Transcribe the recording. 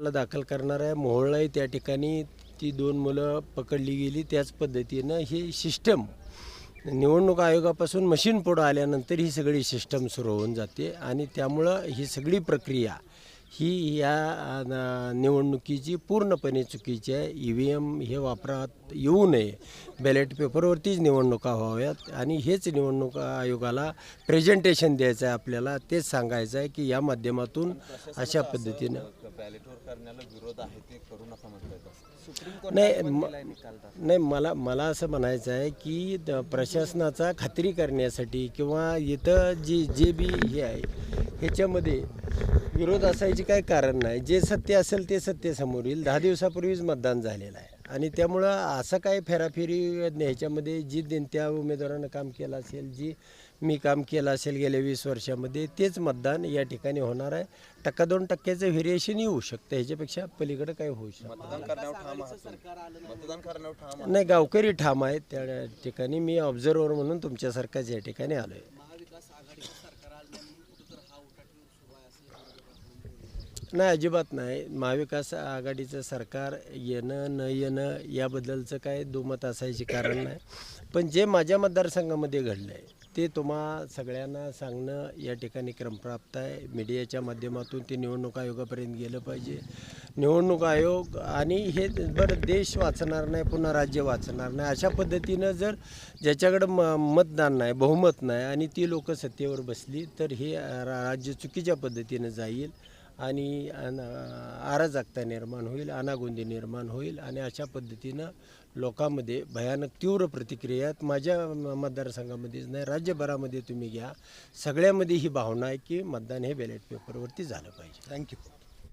ला दाखल करणार आहे. मोहोळलाही त्या ठिकाणी ती दोन मुलं पकडली गेली. त्याच पद्धतीनं ही सिस्टम निवडणूक आयोगापासून मशीन पुढं आल्यानंतर ही सगळी सिस्टम सुरू होऊन जाते आणि त्यामुळं ही सगळी प्रक्रिया ही या न- निवडणुकीची पूर्णपणे चुकीची आहे. ई व्ही एम हे वापरात येऊ नये. बॅलेट पेपरवरतीच निवडणुका व्हाव्यात आणि हेच निवडणूक आयोगाला प्रेझेंटेशन द्यायचं आहे आपल्याला. तेच सांगायचं आहे की या माध्यमातून अशा पद्धतीनं बॅलेटवर करण्याला विरोध आहे ते करू नका नाही म- नाही मला मला असं म्हणायचं आहे की द- प्रशासनाचा खात्री करण्यासाठी किंवा इथं जी जे बी हे आहे ह्याच्यामध्ये विरोध असायचे काही कारण नाही. जे सत्य असेल ते सत्य समोर येईल. दहा दिवसापूर्वीच मतदान झालेलं आहे. आणि त्यामुळं असं काही फेराफेरी ह्याच्यामध्ये जी दिन त्या उमेदवारानं काम केलं असेल जी मी काम केलं असेल गेल्या वीस वर्षामध्ये तेच मतदान या ठिकाणी होणार आहे. टक्का दोन टक्क्याचं व्हेरिएशन येऊ शकतं. ह्याच्यापेक्षा पलीकडे काही होऊ शकतं. नाही गावकरी ठाम आहेत. त्या ठिकाणी मी ऑब्झर्वर म्हणून तुमच्यासारखाच या ठिकाणी आलो आहे नाही अजिबात नाही. महाविकास आघाडीचं सरकार येणं न येणं याबद्दलचं काय दुमत असायचे कारण नाही. पण जे माझ्या मतदारसंघामध्ये घडलं आहे ते तुम्हा सगळ्यांना सांगणं या ठिकाणी क्रमप्राप्त आहे. मीडियाच्या माध्यमातून ते निवडणूक आयोगापर्यंत गेलं पाहिजे. निवडणूक आयोग आणि हे बरं देश वाचणार नाही पुन्हा राज्य वाचणार नाही. अशा पद्धतीनं जर ज्याच्याकडं म मतदान नाही बहुमत नाही आणि ती लोकं सत्तेवर बसली तर हे रा- राज्य चुकीच्या पद्धतीनं जाईल. आणि आराजकता निर्माण होईल अनागोंदी निर्माण होईल आणि अशा पद्धतीनं लोकांमध्ये भयानक तीव्र प्रतिक्रिया आहेत. माझ्या मतदारसंघामध्येच नाही राज्यभरामध्ये तुम्ही घ्या. सगळ्यामध्ये ही भावना आहे की मतदान हे बॅलेट पेपरवरती झालं पाहिजे. थँक्यू